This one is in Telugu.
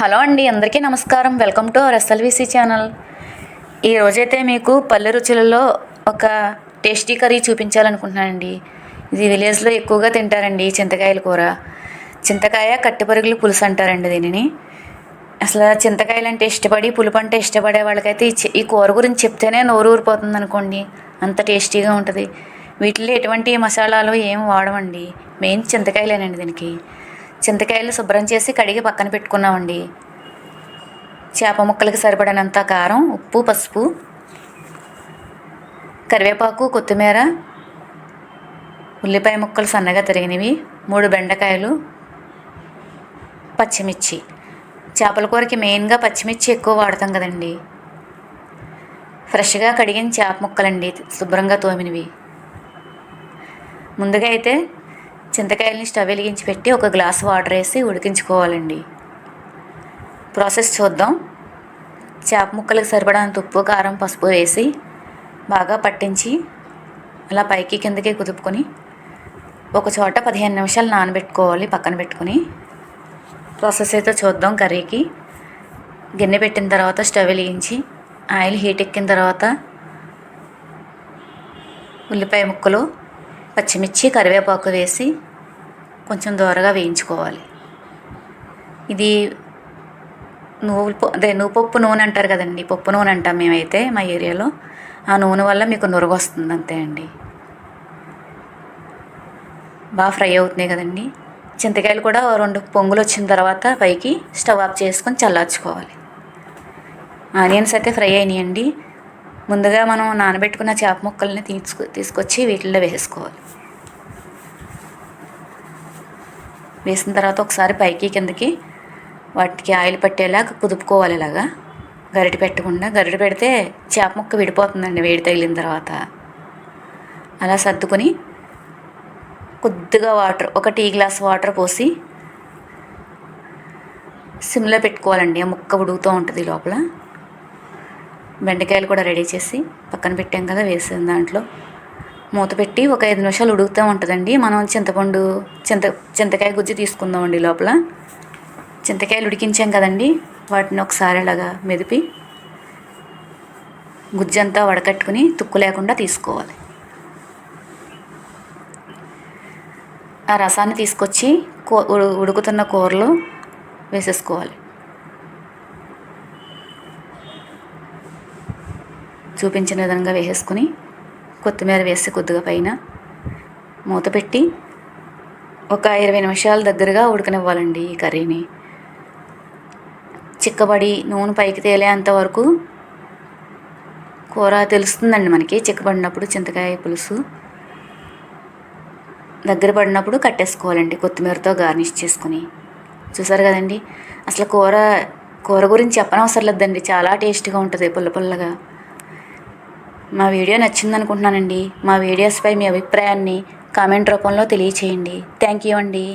హలో అండి అందరికీ నమస్కారం. Welcome to our SLVC channel. ఈ రోజైతే మీకు పల్లె రుచులలో ఒక టేస్టీ కర్రీ చూపించాలనుకుంటున్నానండి. ఇది విలేజ్లో ఎక్కువగా తింటారండి చింతకాయల కూర. చింతకాయ కట్టిపరుగులు పులుసు అంటారండి దీనిని. అసలు చింతకాయలు అంటే ఇష్టపడి పులుపు అంటే ఇష్టపడే వాళ్ళకైతే ఈ ఈ కూర గురించి చెప్తేనే నోరు ఊరిపోతుంది అనుకోండి అంత టేస్టీగా ఉంటుంది. వీటిలో ఎటువంటి మసాలాలు ఏం వాడమండి మెయిన్ చింతకాయలేనండి దీనికి. చింతకాయలు శుభ్రం చేసి కడిగి పక్కన పెట్టుకున్నామండి. చేప ముక్కలకి సరిపడినంత కారం ఉప్పు పసుపు కరివేపాకు కొత్తిమీర ఉల్లిపాయ ముక్కలు సన్నగా తరిగినవి మూడు బెండకాయలు పచ్చిమిర్చి. చేపల కూరకి మెయిన్గా పచ్చిమిర్చి ఎక్కువ వాడతాం కదండి. ఫ్రెష్గా కడిగిన చేప ముక్కలండి శుభ్రంగా తోమినవి. ముందుగా అయితే చింతకాయలని స్టవ్ వెలిగించి పెట్టి ఒక గ్లాస్ వాటర్ వేసి ఉడికించుకోవాలండి. ప్రాసెస్ చూద్దాం. చేప ముక్కలకు సరిపడంత ఉప్పు కారం పసుపు వేసి బాగా పట్టించి అలా పైకి కిందకి కుదుపుకొని ఒక చోట పదిహేను నిమిషాలు నానబెట్టుకోవాలి పక్కన పెట్టుకుని. ప్రాసెస్ అయితే చూద్దాం కర్రీకి. గిన్నె పెట్టిన తర్వాత స్టవ్ వెలిగించి ఆయిల్ హీట్ ఎక్కిన తర్వాత ఉల్లిపాయ ముక్కలు పచ్చిమిర్చి కరివేపాకు వేసి కొంచెం దోరగా వేయించుకోవాలి. ఇది నువ్వు ప- అదే నువ్వుపప్పు నూనె అంటారు కదండి పప్పు నూనె అంటాం మేమైతే మా ఏరియాలో. ఆ నూనె వల్ల మీకు నురగొస్తుంది అంతే అండి. బాగా ఫ్రై అవుతున్నాయి కదండి. చింతకాయలు కూడా రెండు పొంగులు వచ్చిన తర్వాత పైకి స్టవ్ ఆఫ్ చేసుకొని చల్లార్చుకోవాలి. ఆనియన్స్ అయితే ఫ్రై అయినాయండి. ముందుగా మనం నానబెట్టుకున్న చేప ముక్కల్ని తీసుకు తీసుకొచ్చి వీటిల్లో వేసుకోవాలి. వేసిన తర్వాత ఒకసారి పైకి కిందకి వాటికి ఆయిల్ పట్టేలా కుదుపుకోవాలి ఇలాగా. గరిట పెట్టకుండా గరిటె పెడితే చేప ముక్క విడిపోతుందండి వేడి తగిలిన తర్వాత. అలా సర్దుకొని కొద్దిగా వాటర్ ఒక టీ గ్లాస్ వాటర్ పోసి సిమ్లో పెట్టుకోవాలండి. ఆ ముక్క ఉడుగుతూ ఉంటుంది లోపల. బెండకాయలు కూడా రెడీ చేసి పక్కన పెట్టాం కదా వేసిన దాంట్లో. మూత పెట్టి ఒక ఐదు నిమిషాలు ఉడుకుతూ ఉంటుందండి. మనం చింతపండు చింత చింతకాయ గుజ్జు తీసుకుందామండి లోపల. చింతకాయలు ఉడికించాం కదండి వాటిని ఒకసారి ఇలాగా మెదిపి గుజ్జంతా వడకట్టుకుని తుక్కు లేకుండా తీసుకోవాలి. ఆ రసాన్ని తీసుకొచ్చి కూ ఉడుకుతున్న కూరలో వేసేసుకోవాలి. చూపించిన విధంగా వేసేసుకుని కొత్తిమీర వేసి కొద్దిగా పైన మూత పెట్టి ఒక ఇరవై నిమిషాల దగ్గరగా ఉడకనివ్వాలండి ఈ కర్రీని. చిక్కబడి నూనె పైకి తేలేంత వరకు కూర తెలుస్తుందండి మనకి. చిక్కబడినప్పుడు చింతకాయ పులుసు దగ్గర పడినప్పుడు కట్టేసుకోవాలండి కొత్తిమీరతో గార్నిష్ చేసుకుని. చూసారు కదండి? అసలు కూర కూర గురించి చెప్పనవసరం లేదండి. చాలా టేస్ట్గా ఉంటుంది పుల్ల పుల్లగా. మా వీడియో నచ్చింది అనుకుంటున్నానండి మా వీడియోస్పై మీ అభిప్రాయాన్ని కామెంట్ రూపంలో తెలియచేయండి. థ్యాంక్ యూ అండి.